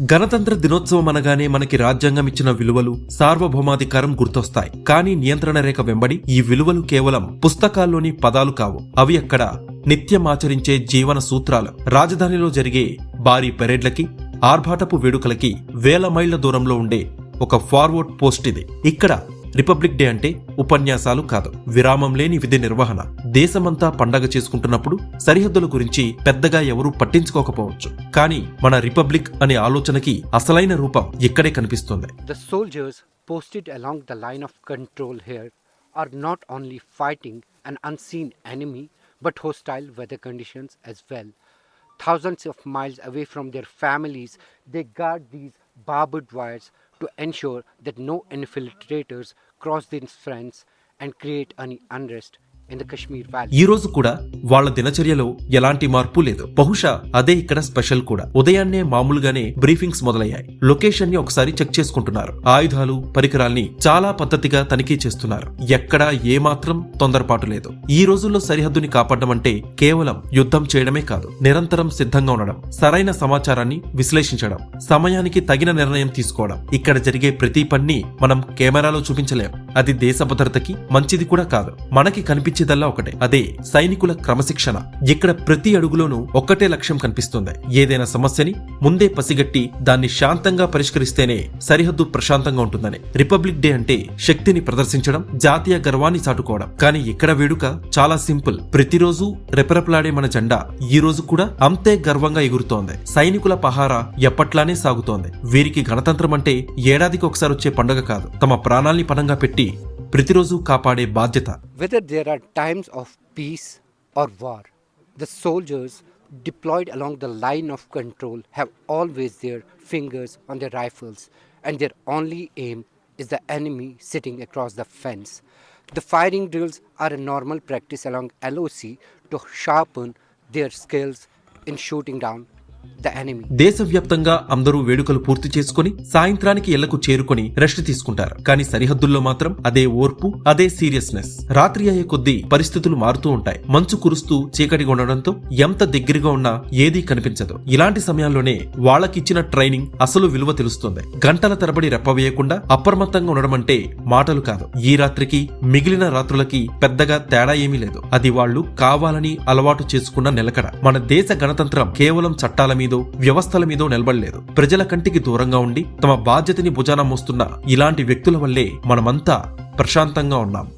గణతంత్ర దినోత్సవం అనగానే మనకి రాజ్యాంగం ఇచ్చిన విలువలు సార్వభౌమాధికారం గుర్తొస్తాయి. కానీ నియంత్రణ రేఖ వెంబడి ఈ విలువలు కేవలం పుస్తకాల్లోని పదాలు కావు. అవి అక్కడ నిత్యం ఆచరించే జీవన సూత్రాలు. రాజధానిలో జరిగే భారీ పెరేడ్లకి ఆర్భాటపు వేడుకలకి వేల మైళ్ళ దూరంలో ఉండే ఒక ఫార్వర్డ్ పోస్ట్ ఇది. ఇక్కడ రిపబ్లిక్ డే అంటే ఉపన్యాసాలు కాదు విరామం లేని విధి నిర్వహణ దేశమంతా పండగ చేసుకుంటున్నప్పుడు సరిహద్దుల గురించి పెద్దగా ఎవరూ పట్టించుకోకపోవచ్చు కానీ మన రిపబ్లిక్ అనే ఆలోచనకి అసలైన రూపం ఇక్కడే కనిపిస్తుంది the soldiers posted along the line of control here are not only fighting an unseen enemy but hostile weather conditions as well thousands of miles away from their families, they guard these barbed wires to ensure that no infiltrators cross these fronts and create any unrest ఈ రోజు కూడా వాళ్ళ దినచర్యలో ఎలాంటి మార్పు లేదు. బహుశా అదే ఇక్కడ స్పెషల్ కూడా. ఉదయాన్నే మామూలుగానే బ్రీఫింగ్స్ మొదలయ్యాయి. లొకేషన్ని ఒకసారి చెక్ చేసుకుంటున్నారు. ఆయుధాలు పరికరాల్ని చాలా పద్ధతిగా తనిఖీ చేస్తున్నారు. ఎక్కడా ఏమాత్రం తొందరపాటు లేదు. ఈ రోజుల్లో సరిహద్దుని కాపాడడం అంటే కేవలం యుద్ధం చేయడమే కాదు. నిరంతరం సిద్ధంగా ఉండడం సరైన సమాచారాన్ని విశ్లేషించడం సమయానికి తగిన నిర్ణయం తీసుకోవడం. ఇక్కడ జరిగే ప్రతి పని మనం కెమెరాలో చూపించలేం. అది దేశ భద్రతకి మంచిది కూడా కాదు. మనకి కనిపించేదల్లా ఒకటే. అదే సైనికుల క్రమశిక్షణ. ఇక్కడ ప్రతి అడుగులోనూ ఒక్కటే లక్ష్యం కనిపిస్తుంది. ఏదైనా సమస్యని ముందే పసిగట్టి దాన్ని శాంతంగా పరిష్కరిస్తేనే సరిహద్దు ప్రశాంతంగా ఉంటుందని. రిపబ్లిక్ డే అంటే శక్తిని ప్రదర్శించడం జాతీయ గర్వాన్ని చాటుకోవడం. కానీ ఇక్కడ వేడుక? చాలా సింపుల్. ప్రతిరోజు రెపరెపలాడే మన జెండా ఈ రోజు కూడా అంతే గర్వంగా ఎగురుతోంది. సైనికుల పహారా ఎప్పట్లానే సాగుతోంది. వీరికి గణతంత్రం అంటే ఏడాదికి ఒకసారి వచ్చే పండుగ కాదు. తమ ప్రాణాల్ని పణంగా పెట్టి ప్రతిరోజు కాపాడే బాధ్యత Whether there are times of peace or war, the soldiers deployed along the line of control have always their fingers on their rifles, and their only aim is the enemy sitting across the fence. The firing drills are a normal practice along LOC to sharpen their skills in shooting down the enemy. దేశవ్యాప్తంగా అందరూ వేడుకలు పూర్తి చేసుకుని సాయంత్రానికి ఇళ్ళకు చేరుకొని rest తీసుకుంటారు. కానీ సరిహద్దుల్లో మాత్రం అదే ఓర్పు అదే సీరియస్నెస్. రాత్రి అయ్యే కొద్దీ పరిస్థితులు మారుతూ ఉంటాయి. మంచు కురుస్తూ చీకటిగా ఉండడంతో ఎంత దగ్గరగా ఉన్నా ఏదీ కనిపించదు. ఇలాంటి సమయాల్లోనే వాళ్ళకిచ్చిన ట్రైనింగ్ అసలు విలువ తెలుస్తుంది. గంటల తరబడి రెప్పవేయకుండా అప్రమత్తంగా ఉండడం అంటే మాటలు కాదు. ఈ రాత్రికి మిగిలిన రాత్రులకి పెద్దగా తేడా ఏమీ లేదు. అది వాళ్ళు కావాలని అలవాటు చేసుకున్న నిలకడ. మన దేశ గణతంత్రం కేవలం చట్టాల మీదో వ్యవస్థల మీదో నిలబడలేదు. ప్రజల కంటికి దూరంగా ఉండి తమ బాధ్యతని భుజాన మోస్తున్న ఇలాంటి వ్యక్తుల వల్లే మనమంతా ప్రశాంతంగా ఉన్నాం.